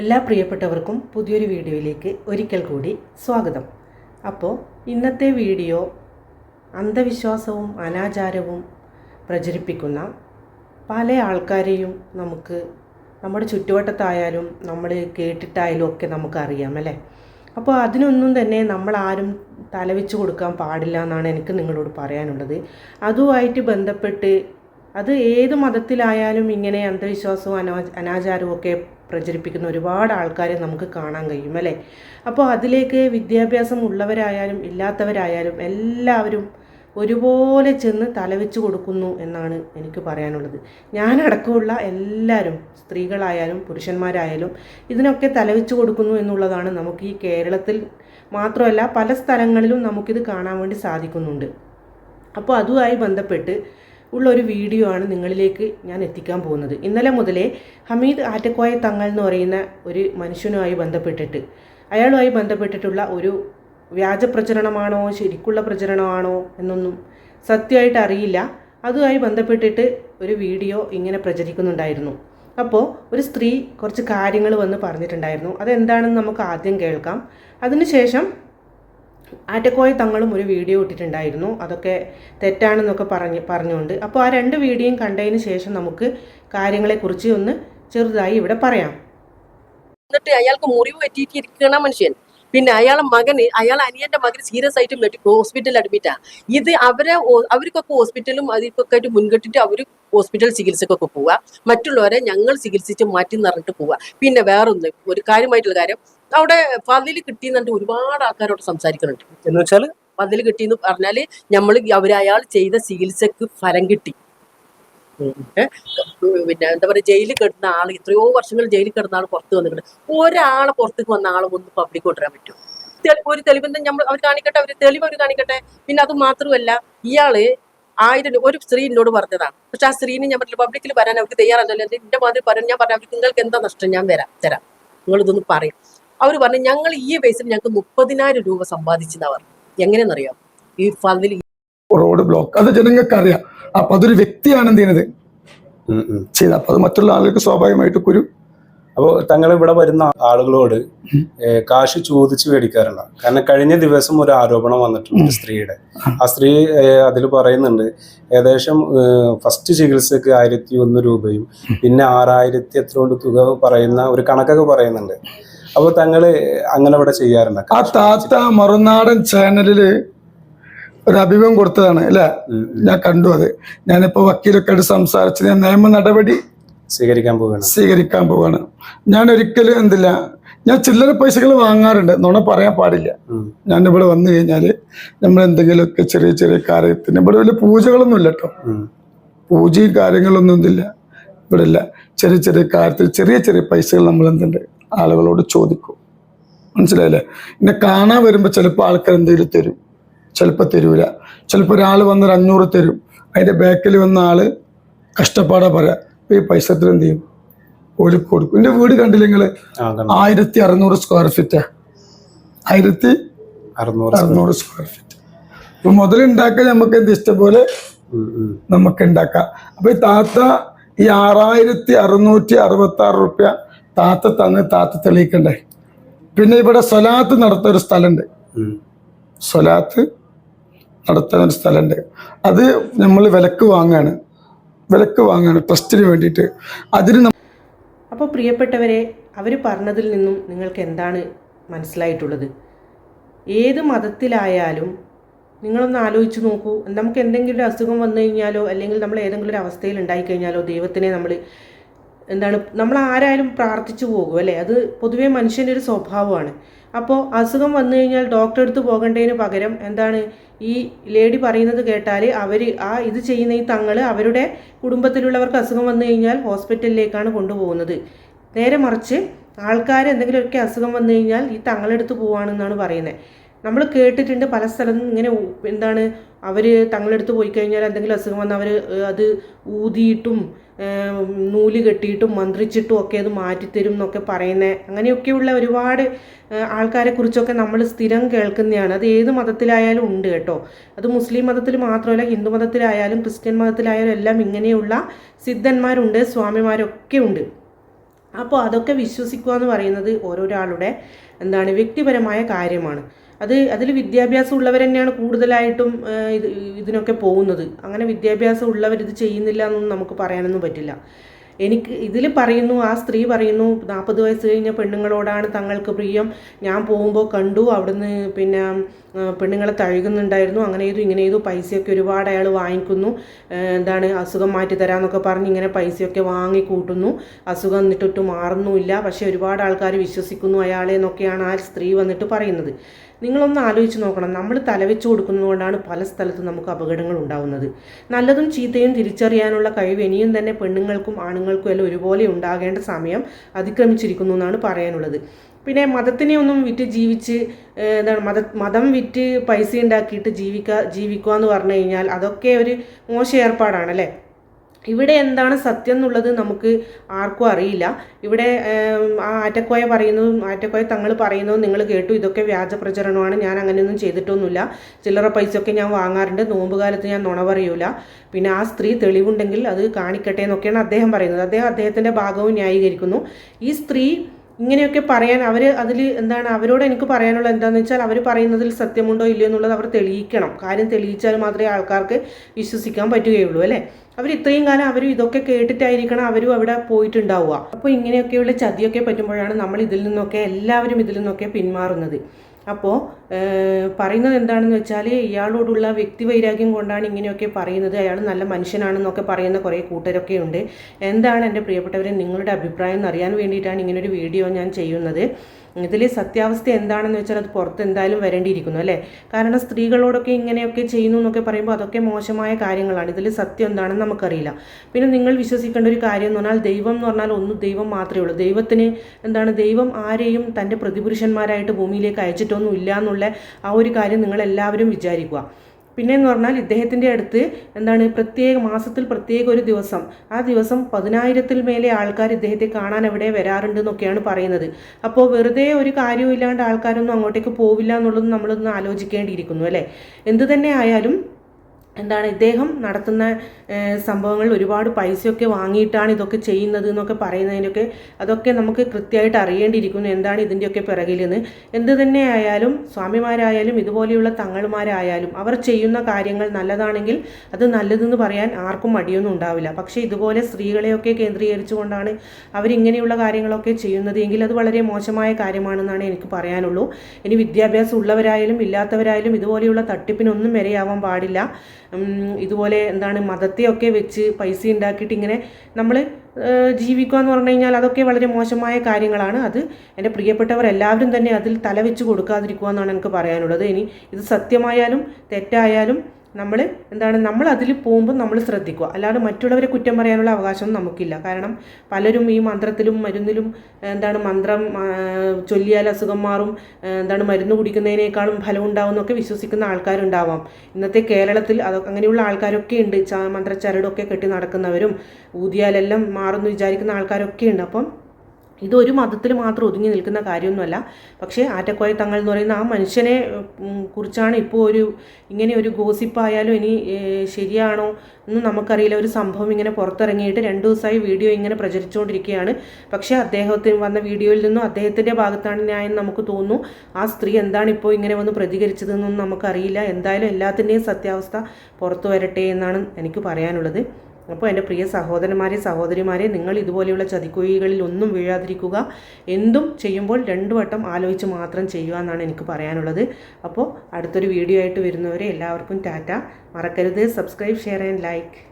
എല്ലാ പ്രിയപ്പെട്ടവർക്കും പുതിയൊരു വീഡിയോയിലേക്ക് ഒരിക്കൽ കൂടി സ്വാഗതം. അപ്പോൾ ഇന്നത്തെ വീഡിയോ അന്ധവിശ്വാസവും അനാചാരവും പ്രചരിപ്പിക്കുന്ന പല ആൾക്കാരെയും നമുക്ക് നമ്മുടെ ചുറ്റുവട്ടത്തായാലും നമ്മൾ കേട്ടിട്ടായാലും ഒക്കെ നമുക്കറിയാം അല്ലേ? അപ്പോൾ അതിനൊന്നും തന്നെ നമ്മൾ ആരും തലവെച്ച് കൊടുക്കാൻ പാടില്ല എന്നാണ് എനിക്ക് നിങ്ങളോട് പറയാനുള്ളത്. അതുമായിട്ട് ബന്ധപ്പെട്ട് അത് ഏത് മതത്തിലായാലും ഇങ്ങനെ അന്ധവിശ്വാസവും അനാ അനാചാരവും ഒക്കെ പ്രചരിപ്പിക്കുന്ന ഒരുപാട് ആൾക്കാരെ നമുക്ക് കാണാൻ കഴിയും അല്ലേ? അപ്പോൾ അതിലേക്ക് വിദ്യാഭ്യാസം ഉള്ളവരായാലും ഇല്ലാത്തവരായാലും എല്ലാവരും ഒരുപോലെ ചെന്ന് തലവെച്ച് കൊടുക്കുന്നു എന്നാണ് എനിക്ക് പറയാനുള്ളത്. ഞാനടക്കമുള്ള എല്ലാവരും സ്ത്രീകളായാലും പുരുഷന്മാരായാലും ഇതിനൊക്കെ തലവെച്ച് കൊടുക്കുന്നു എന്നുള്ളതാണ് നമുക്ക് ഈ കേരളത്തിൽ മാത്രമല്ല പല സ്ഥലങ്ങളിലും നമുക്കിത് കാണാൻ വേണ്ടി സാധിക്കുന്നുണ്ട്. അപ്പോൾ അതുമായി ബന്ധപ്പെട്ട് ഉള്ള ഒരു വീഡിയോ ആണ് നിങ്ങളിലേക്ക് ഞാൻ എത്തിക്കാൻ പോകുന്നത്. ഇന്നലെ മുതലേ ഹമീദ് ആറ്റക്കോയ തങ്ങൾ എന്ന് പറയുന്ന ഒരു മനുഷ്യനുമായി ബന്ധപ്പെട്ടിട്ട് അയാളുമായി ബന്ധപ്പെട്ടിട്ടുള്ള ഒരു വ്യാജ പ്രചരണമാണോ ശരിക്കുള്ള പ്രചരണമാണോ എന്നൊന്നും സത്യമായിട്ട് അറിയില്ല. അതുമായി ബന്ധപ്പെട്ടിട്ട് ഒരു വീഡിയോ ഇങ്ങനെ പ്രചരിക്കുന്നുണ്ടായിരുന്നു. അപ്പോൾ ഒരു സ്ത്രീ കുറച്ച് കാര്യങ്ങൾ വന്ന് പറഞ്ഞിട്ടുണ്ടായിരുന്നു. അതെന്താണെന്ന് നമുക്ക് ആദ്യം കേൾക്കാം. അതിനുശേഷം ആറ്റക്കോയ തങ്ങളും ഒരു വീഡിയോ ഇട്ടിട്ടുണ്ടായിരുന്നു. അതൊക്കെ തെറ്റാണെന്നൊക്കെ പറഞ്ഞ് പറഞ്ഞുകൊണ്ട്. അപ്പോൾ ആ രണ്ട് വീഡിയോയും കണ്ടതിന് ശേഷം നമുക്ക് കാര്യങ്ങളെക്കുറിച്ച് ഒന്ന് ചെറുതായി ഇവിടെ പറയാം. എന്നിട്ട് അയാൾക്ക് മുറിവ് പറ്റിയിട്ടിരിക്കണ മനുഷ്യൻ. പിന്നെ അയാളെ മകന് അയാളെ അനിയന്റെ മകൻ സീരിയസ് ആയിട്ട് ഹോസ്പിറ്റലിൽ അഡ്മിറ്റാ ഇത് അവരെ അവർക്കൊക്കെ ഹോസ്പിറ്റലും അതിക്കൊക്കെ ആയിട്ട് മുൻകെട്ടിട്ട് അവർ ഹോസ്പിറ്റൽ ചികിത്സക്കൊക്കെ പോവുക മറ്റുള്ളവരെ ഞങ്ങൾ ചികിത്സിച്ച് മാറ്റി നിറഞ്ഞിട്ട് പോവുക പിന്നെ വേറൊന്ന് ഒരു കാര്യമായിട്ടുള്ള കാര്യം. അവിടെ പതിൽ കിട്ടിയെന്നു ഒരുപാട് ആൾക്കാരോട് സംസാരിക്കുന്നുണ്ട് എന്ന് വെച്ചാൽ പതിൽ കിട്ടിയെന്ന് പറഞ്ഞാൽ നമ്മൾ അവർ അയാൾ ചെയ്ത ചികിത്സക്ക് ഫലം കിട്ടി? പിന്നെ എന്താ പറയുക ജയിലിൽ കിടന്ന ആൾ എത്രയോ വർഷങ്ങൾ ജയിലിൽ കിടന്ന ആൾ പുറത്ത് വന്നിട്ടുണ്ട്. ഒരാളെ പുറത്തേക്ക് വന്ന ആളെ ഒന്ന് പബ്ലിക് കൊണ്ടുവരാൻ പറ്റും. ഒരു തെളിവ് നമ്മൾ അവർ കാണിക്കട്ടെ അവർ തെളിവ് അവർ കാണിക്കട്ടെ. പിന്നെ അത് മാത്രമല്ല ഇയാൾ ആയിരം ഒരു സ്ത്രീ എന്നോട് പറഞ്ഞതാണ്. പക്ഷെ ആ സ്ത്രീനെ ഞാൻ പറഞ്ഞില്ല പബ്ലിക്കിൽ വരാൻ അവർക്ക് തയ്യാറല്ലോ എന്റെ മാതിരി പറഞ്ഞു ഞാൻ പറഞ്ഞു അവർക്ക് നിങ്ങൾക്ക് എന്താ നഷ്ടം? ഞാൻ വരാം തരാം. നിങ്ങൾ ഇതൊന്ന് പറയും. അവർ പറഞ്ഞു ഞങ്ങൾ ഈ ബേസിൽ ഞങ്ങൾക്ക് മുപ്പതിനായിരം രൂപ സമ്പാദിച്ചെന്നാ പറഞ്ഞു എങ്ങനെയെന്നറിയാം ഈ ഫതിൽ ബ്ലോക്ക് അത് ജനങ്ങൾക്ക് അറിയാം അപ്പൊ അതൊരു വ്യക്തിയാണ് എന്ത് ചെയ്യുന്നത്? ചെയ്ത അപ്പൊ അത് മറ്റുള്ള ആളുകൾക്ക് സ്വാഭാവികമായിട്ട് കുരു അപ്പോൾ തങ്ങൾ ഇവിടെ വരുന്ന ആളുകളോട് കാശ് ചോദിച്ചു മേടിക്കാറുണ്ട്. കാരണം കഴിഞ്ഞ ദിവസം ഒരു ആരോപണം വന്നിട്ടുണ്ട് സ്ത്രീയുടെ. ആ. സ്ത്രീ അതിൽ പറയുന്നുണ്ട് ഏകദേശം ഫസ്റ്റ് ചികിത്സക്ക് ആയിരത്തി ഒന്ന് രൂപയും പിന്നെ ആറായിരത്തി എത്ര കൊണ്ട് തുക പറയുന്ന ഒരു കണക്കൊക്കെ പറയുന്നുണ്ട്. അപ്പോൾ തങ്ങൾ അങ്ങനെ ഇവിടെ ചെയ്യാറുണ്ട്. ആ താത്ത മറുനാടൻ ചാനലിൽ ഒരു അഭിമുഖം കൊടുത്തതാണ് അല്ലെ. ഞാൻ കണ്ടു അത്. ഞാനിപ്പോ വക്കീലൊക്കെ ആയിട്ട് സംസാരിച്ച് ഞാൻ നിയമ നടപടി സ്വീകരിക്കാൻ പോവുകയാണ്. സ്വീകരിക്കാൻ പോവാണ് ഞാൻ ഒരിക്കലും എന്തില്ല ഞാൻ ചില്ലറ പൈസകൾ വാങ്ങാറുണ്ട് നുണ പറയാൻ പാടില്ല. ഞാൻ ഇവിടെ വന്നു കഴിഞ്ഞാൽ നമ്മൾ എന്തെങ്കിലുമൊക്കെ ചെറിയ ചെറിയ കാര്യത്തിന് ഇവിടെ വലിയ പൂജകളൊന്നും ഇല്ല കേട്ടോ പൂജയും കാര്യങ്ങളൊന്നും ഇതില്ല ഇവിടെ ഇല്ല ചെറിയ ചെറിയ കാര്യത്തിൽ ചെറിയ ചെറിയ പൈസകൾ നമ്മൾ എന്തുണ്ട് ആളുകളോട് ചോദിക്കും. മനസ്സിലായില്ലേ? എന്നെ കാണാൻ വരുമ്പോൾ ചിലപ്പോൾ ആൾക്കാർ എന്തെങ്കിലും തരും. ചിലപ്പോൾ തരൂല. ചിലപ്പോൾ ഒരാൾ വന്നൊരു അഞ്ഞൂറ് തരും. അതിന്റെ ബാക്കിൽ വന്ന ആൾ കഷ്ടപ്പാടാ പറയാ. ഈ പൈസ എത്ര എന്ത് ചെയ്യും? ഓലിക്ക് കൊടുക്കും. എന്റെ വീട് കണ്ടില്ല നിങ്ങൾ ആയിരത്തി അറുന്നൂറ് സ്ക്വയർ ഫീറ്റാ ആയിരത്തി അറുന്നൂറ് സ്ക്വയർ ഫീറ്റ് അപ്പൊ മുതലുണ്ടാക്കാൻ നമുക്ക് എന്ത് ഇഷ്ടം പോലെ ഉം, ഉം. നമുക്ക് ഉണ്ടാക്കാം അപ്പൊ ഈ താത്ത ഈ ആറായിരത്തി അറുന്നൂറ്റി അറുപത്തി ആറ് റുപ്യ താത്ത തന്ന് താത്ത തെളിയിക്കണ്ടേ? പിന്നെ ഇവിടെ സ്വലാത്ത് നടത്തുന്ന ഒരു സ്ഥലമുണ്ട്. സ്വലാത്ത് നടത്തുന്ന ഒരു സ്ഥലമുണ്ട്. അത് നമ്മൾ വിലക്ക് വാങ്ങാണ്. വിലക്ക് വാങ്ങാണ് ട്രസ്റ്റിന് വേണ്ടിയിട്ട്. അതിന് അപ്പോൾ പ്രിയപ്പെട്ടവരെ അവർ പറഞ്ഞതിൽ നിന്നും നിങ്ങൾക്ക് എന്താണ് മനസ്സിലായിട്ടുള്ളത്? ഏത് മതത്തിലായാലും നിങ്ങളൊന്ന് ആലോചിച്ച് നോക്കൂ. നമുക്ക് എന്തെങ്കിലും ഒരു അസുഖം വന്നു കഴിഞ്ഞാലോ അല്ലെങ്കിൽ നമ്മൾ ഏതെങ്കിലും ഒരു അവസ്ഥയിൽ ഉണ്ടായിക്കഴിഞ്ഞാലോ ദൈവത്തിനെ നമ്മൾ എന്താണ് നമ്മൾ ആരായാലും പ്രാർത്ഥിച്ചു പോകും അല്ലേ? അത് പൊതുവേ മനുഷ്യന്റെ ഒരു സ്വഭാവമാണ്. അപ്പോൾ അസുഖം വന്നു കഴിഞ്ഞാൽ ഡോക്ടറെ അടുത്ത് പോകേണ്ടതിന് പകരം എന്താണ് ഈ ലേഡി പറയുന്നത് കേട്ടാൽ അവർ ആ ഇത് ചെയ്യുന്ന ഈ തങ്ങൾ അവരുടെ കുടുംബത്തിലുള്ളവർക്ക് അസുഖം വന്നു കഴിഞ്ഞാൽ ഹോസ്പിറ്റലിലേക്കാണ് കൊണ്ടുപോകുന്നത്. നേരെ മറിച്ച് ആൾക്കാർ എന്തെങ്കിലുമൊക്കെ അസുഖം വന്നു കഴിഞ്ഞാൽ ഈ തങ്ങളെടുത്ത് പോവാണെന്നാണ് പറയുന്നത്. നമ്മൾ കേട്ടിട്ടുണ്ട് പല സ്ഥലത്തും ഇങ്ങനെ എന്താണ് അവർ തങ്ങളെടുത്ത് പോയി കഴിഞ്ഞാൽ എന്തെങ്കിലും അസുഖം വന്നാൽ അവർ അത് ഊതിയിട്ടും നൂൽ കെട്ടിയിട്ടും മന്ത്രിച്ചിട്ടും ഒക്കെ അത് മാറ്റിത്തരും എന്നൊക്കെ പറയുന്നത് അങ്ങനെയൊക്കെയുള്ള ഒരുപാട് ആൾക്കാരെ കുറിച്ചൊക്കെ നമ്മൾ സ്ഥിരം കേൾക്കുന്നതാണ്. അത് ഏത് മതത്തിലായാലും ഉണ്ട് കേട്ടോ. അത് മുസ്ലിം മതത്തിൽ മാത്രമല്ല ഹിന്ദു മതത്തിലായാലും ക്രിസ്ത്യൻ മതത്തിലായാലും എല്ലാം ഇങ്ങനെയുള്ള സിദ്ധന്മാരുണ്ട് സ്വാമിമാരൊക്കെ ഉണ്ട്. അപ്പോൾ അതൊക്കെ വിശ്വസിക്കുക എന്ന് പറയുന്നത് ഓരോരാളുടെ എന്താണ് വ്യക്തിപരമായ കാര്യമാണ്. അത് അതിൽ വിദ്യാഭ്യാസം ഉള്ളവർ തന്നെയാണ് കൂടുതലായിട്ടും ഇത് ഇതിനൊക്കെ പോകുന്നത്. അങ്ങനെ വിദ്യാഭ്യാസം ഉള്ളവർ ഇത് ചെയ്യുന്നില്ല എന്നൊന്നും നമുക്ക് പറയാനൊന്നും പറ്റില്ല. എനിക്ക് ഇതിൽ പറയുന്നു ആ സ്ത്രീ പറയുന്നു നാൽപ്പത് വയസ്സ് കഴിഞ്ഞ പെണ്ണുങ്ങളോടാണ് തങ്ങൾക്ക് പ്രിയം. ഞാൻ പോകുമ്പോൾ കണ്ടു അവിടുന്ന് പിന്നെ പെണ്ണുങ്ങളെ തഴുകുന്നുണ്ടായിരുന്നു. അങ്ങനെ ചെയ്തു ഇങ്ങനെ ചെയ്തു പൈസയൊക്കെ ഒരുപാട് അയാൾ വാങ്ങിക്കുന്നു. എന്താണ് അസുഖം മാറ്റി തരാമെന്നൊക്കെ പറഞ്ഞ് ഇങ്ങനെ പൈസയൊക്കെ വാങ്ങി കൂട്ടുന്നു. അസുഖം എന്നിട്ടൊട്ട് മാറുന്നുമില്ല. പക്ഷേ ഒരുപാട് ആൾക്കാർ വിശ്വസിക്കുന്നു അയാളെ എന്നൊക്കെയാണ് ആ സ്ത്രീ വന്നിട്ട് പറയുന്നത്. നിങ്ങളൊന്ന് ആലോചിച്ച് നോക്കണം. നമ്മൾ തലവെച്ച് കൊടുക്കുന്നതുകൊണ്ടാണ് പല സ്ഥലത്തും നമുക്ക് അപകടങ്ങൾ ഉണ്ടാവുന്നത്. നല്ലതും ചീത്തയും തിരിച്ചറിയാനുള്ള കഴിവ് ഇനിയും തന്നെ പെണ്ണുങ്ങൾക്കും ആണുങ്ങൾക്കും എല്ലാം ഒരുപോലെ ഉണ്ടാകേണ്ട സമയം അതിക്രമിച്ചിരിക്കുന്നു എന്നാണ് പറയാനുള്ളത്. പിന്നെ മതത്തിനെ ഒന്നും വിറ്റ് ജീവിച്ച് എന്താണ് മത മതം വിറ്റ് പൈസ ഉണ്ടാക്കിയിട്ട് ജീവിക്കുക ജീവിക്കുക എന്ന് പറഞ്ഞു കഴിഞ്ഞാൽ അതൊക്കെ ഒരു മോശം ഏർപ്പാടാണല്ലേ ഇവിടെ എന്താണ് സത്യം എന്നുള്ളത് നമുക്ക് ആർക്കും അറിയില്ല. ഇവിടെ ആ ആറ്റക്കോയ പറയുന്നതും ആറ്റക്കോയ തങ്ങൾ പറയുന്നതും നിങ്ങൾ കേട്ടു. ഇതൊക്കെ വ്യാജ പ്രചരണമാണ്. ഞാൻ അങ്ങനെയൊന്നും ചെയ്തിട്ടൊന്നുമില്ല. ചില്ലറ പൈസയൊക്കെ ഞാൻ വാങ്ങാറുണ്ട്. നോമ്പ് കാലത്ത് ഞാൻ നുണ പറയൂല. പിന്നെ ആ സ്ത്രീ തെളിവുണ്ടെങ്കിൽ അത് കാണിക്കട്ടെ എന്നൊക്കെയാണ് അദ്ദേഹം പറയുന്നത്. അദ്ദേഹം അദ്ദേഹത്തിന്റെ ഭാഗവും ന്യായീകരിക്കുന്നു. ഈ സ്ത്രീ ഇങ്ങനെയൊക്കെ പറയാൻ അവർ അതിൽ എന്താണ് അവരോട് എനിക്ക് പറയാനുള്ള എന്താണെന്ന് വെച്ചാൽ അവർ പറയുന്നതിൽ സത്യമുണ്ടോ ഇല്ലയോ എന്നുള്ളത് അവർ തെളിയിക്കണം. കാര്യം തെളിയിച്ചാൽ മാത്രമേ ആൾക്കാർക്ക് വിശ്വസിക്കാൻ പറ്റുകയുള്ളൂ അല്ലേ? അവർ ഇത്രയും കാലം അവർ ഇതൊക്കെ കേട്ടിട്ടായിരിക്കണം അവരും അവിടെ പോയിട്ടുണ്ടാവുക. അപ്പോൾ ഇങ്ങനെയൊക്കെയുള്ള ചതിയൊക്കെ പറ്റുമ്പോഴാണ് നമ്മൾ ഇതിൽ നിന്നൊക്കെ എല്ലാവരും ഇതിൽ നിന്നൊക്കെ പിന്മാറുന്നത്. അപ്പോൾ പറയുന്നത് എന്താണെന്ന് വെച്ചാൽ ഇയാളോടുള്ള വ്യക്തിവൈരാഗ്യം കൊണ്ടാണ് ഇങ്ങനെയൊക്കെ പറയുന്നത്. അയാൾ നല്ല മനുഷ്യനാണെന്നൊക്കെ പറയുന്ന കുറേ കൂട്ടരൊക്കെ ഉണ്ട്. എന്താണ് എന്റെ പ്രിയപ്പെട്ടവരെ നിങ്ങളുടെ അഭിപ്രായം എന്നറിയാൻ വേണ്ടിയിട്ടാണ് ഇങ്ങനൊരു വീഡിയോ ഞാൻ ചെയ്യുന്നത്. ഇതിൽ സത്യാവസ്ഥ എന്താണെന്ന് വെച്ചാൽ അത് പുറത്ത് എന്തായാലും വരേണ്ടിയിരിക്കുന്നു അല്ലേ? കാരണം സ്ത്രീകളോടൊക്കെ ഇങ്ങനെയൊക്കെ ചെയ്യുന്നു എന്നൊക്കെ പറയുമ്പോൾ അതൊക്കെ മോശമായ കാര്യങ്ങളാണ്. ഇതിൽ സത്യം എന്താണെന്ന് നമുക്കറിയില്ല. പിന്നെ നിങ്ങൾ വിശ്വസിക്കേണ്ട ഒരു കാര്യം എന്ന് പറഞ്ഞാൽ ദൈവം എന്ന് പറഞ്ഞാൽ ഒന്ന് ദൈവം മാത്രമേ ഉള്ളൂ. ദൈവത്തിന് എന്താണ് ദൈവം ആരെയും തന്റെ പ്രതിപുരുഷന്മാരായിട്ട് ഭൂമിയിലേക്ക് അയച്ചിട്ടൊന്നും ഇല്ല എന്നുള്ള ആ ഒരു കാര്യം നിങ്ങൾ എല്ലാവരും വിചാരിക്കുക. പിന്നെ എന്ന് പറഞ്ഞാൽ ഇദ്ദേഹത്തിന്റെ അടുത്ത് എന്താണ് പ്രത്യേക മാസത്തിൽ പ്രത്യേക ഒരു ദിവസം. ആ ദിവസം പതിനായിരത്തിൽ മേലെ ആൾക്കാർ ഇദ്ദേഹത്തെ കാണാൻ എവിടെ വരാറുണ്ട് എന്നൊക്കെയാണ് പറയുന്നത്. അപ്പോൾ വെറുതെ ഒരു കാര്യവും ഇല്ലാണ്ട് ആൾക്കാരൊന്നും അങ്ങോട്ടേക്ക് പോവില്ല എന്നുള്ളത് നമ്മളൊന്ന് ആലോചിക്കേണ്ടിയിരിക്കുന്നു അല്ലേ? എന്തു തന്നെ ആയാലും എന്താണ് ഇദ്ദേഹം നടത്തുന്ന സംഭവങ്ങളിൽ ഒരുപാട് പൈസയൊക്കെ വാങ്ങിയിട്ടാണ് ഇതൊക്കെ ചെയ്യുന്നത് എന്നൊക്കെ പറയുന്നതിനൊക്കെ അതൊക്കെ നമുക്ക് കൃത്യമായിട്ട് അറിയേണ്ടിയിരിക്കുന്നു. എന്താണ് ഇതിന്റെയൊക്കെ പിറകിലെന്ന്. എന്ത് തന്നെ ആയാലും സ്വാമിമാരായാലും ഇതുപോലെയുള്ള തങ്ങൾമാരായാലും അവർ ചെയ്യുന്ന കാര്യങ്ങൾ നല്ലതാണെങ്കിൽ അത് നല്ലതെന്ന് പറയാൻ ആർക്കും മടിയൊന്നും ഉണ്ടാവില്ല. പക്ഷേ ഇതുപോലെ സ്ത്രീകളെയൊക്കെ കേന്ദ്രീകരിച്ചുകൊണ്ടാണ് അവരിങ്ങനെയുള്ള കാര്യങ്ങളൊക്കെ ചെയ്യുന്നത് എങ്കിൽ അത് വളരെ മോശമായ കാര്യമാണെന്നാണ് എനിക്ക് പറയാനുള്ളൂ. ഇനി വിദ്യാഭ്യാസം ഉള്ളവരായാലും ഇല്ലാത്തവരായാലും ഇതുപോലെയുള്ള തട്ടിപ്പിനൊന്നും വരെയാവാൻ പാടില്ല. ഇതുപോലെ എന്താണ് മതത്തെയൊക്കെ വെച്ച് പൈസ ഉണ്ടാക്കിയിട്ട് ഇങ്ങനെ നമ്മൾ ജീവിക്കുക എന്ന് പറഞ്ഞു കഴിഞ്ഞാൽ അതൊക്കെ വളരെ മോശമായ കാര്യങ്ങളാണ്. അത് എന്റെ പ്രിയപ്പെട്ടവർ എല്ലാവരും തന്നെ അതിൽ തലവെച്ച് കൊടുക്കാതിരിക്കുക എന്നാണ് എനിക്ക് പറയാനുള്ളത്. ഇനി ഇത് സത്യമായാലും തെറ്റായാലും നമ്മൾ എന്താണ് നമ്മൾ അതിൽ പോകുമ്പോൾ നമ്മൾ ശ്രദ്ധിക്കുക. അല്ലാതെ മറ്റുള്ളവരെ കുറ്റം പറയാനുള്ള അവകാശമൊന്നും നമുക്കില്ല. കാരണം പലരും ഈ മന്ത്രത്തിലും മരുന്നിലും എന്താണ് മന്ത്രം ചൊല്ലിയാൽ അസുഖം മാറും എന്താണ് മരുന്ന് കുടിക്കുന്നതിനേക്കാളും ഫലം ഉണ്ടാവും എന്നൊക്കെ വിശ്വസിക്കുന്ന ആൾക്കാരുണ്ടാവാം. ഇന്നത്തെ കേരളത്തിൽ അത് അങ്ങനെയുള്ള ആൾക്കാരൊക്കെ ഉണ്ട്. ച മന്ത്രച്ചരടൊക്കെ കെട്ടി നടക്കുന്നവരും ഊതിയാലെല്ലാം മാറുമെന്ന് വിചാരിക്കുന്ന ആൾക്കാരൊക്കെ ഉണ്ട്. അപ്പം ഇതൊരു മതത്തിൽ മാത്രം ഒതുങ്ങി നിൽക്കുന്ന കാര്യമൊന്നുമല്ല. പക്ഷേ ആറ്റക്കോയ തങ്ങൾ എന്ന് പറയുന്ന ആ മനുഷ്യനെ കുറിച്ചാണ് ഇപ്പോൾ ഒരു ഇങ്ങനെ ഒരു ഗോസിപ്പായാലും ഇനി ശരിയാണോ എന്ന് നമുക്കറിയില്ല. ഒരു സംഭവം ഇങ്ങനെ പുറത്തിറങ്ങിയിട്ട് രണ്ട് ദിവസമായി വീഡിയോ ഇങ്ങനെ പ്രചരിച്ചുകൊണ്ടിരിക്കുകയാണ്. പക്ഷേ അദ്ദേഹത്തിന് വന്ന വീഡിയോയിൽ നിന്നും അദ്ദേഹത്തിന്റെ ഭാഗത്താണ് ന്യായം നമുക്ക് തോന്നുന്നു. ആ സ്ത്രീ എന്താണ് ഇപ്പോൾ ഇങ്ങനെ വന്ന് പ്രതികരിച്ചതെന്നൊന്നും നമുക്കറിയില്ല. എന്തായാലും എല്ലാത്തിന്റെയും സത്യാവസ്ഥ പുറത്തു വരട്ടെ എന്നാണ് എനിക്ക് പറയാനുള്ളത്. അപ്പോൾ എന്റെ പ്രിയ സഹോദരന്മാരെ സഹോദരിമാരെ നിങ്ങൾ ഇതുപോലെയുള്ള ചതിക്കുഴികളിൽ ഒന്നും വീഴാതിരിക്കുക. എന്തും ചെയ്യുമ്പോൾ രണ്ടു വട്ടം ആലോചിച്ച് മാത്രം ചെയ്യുക എന്നാണ് എനിക്ക് പറയാനുള്ളത്. അപ്പോൾ അടുത്തൊരു വീഡിയോ ആയിട്ട് വരുന്നവരെ എല്ലാവർക്കും ടാറ്റ. മറക്കരുത്. Subscribe share and like.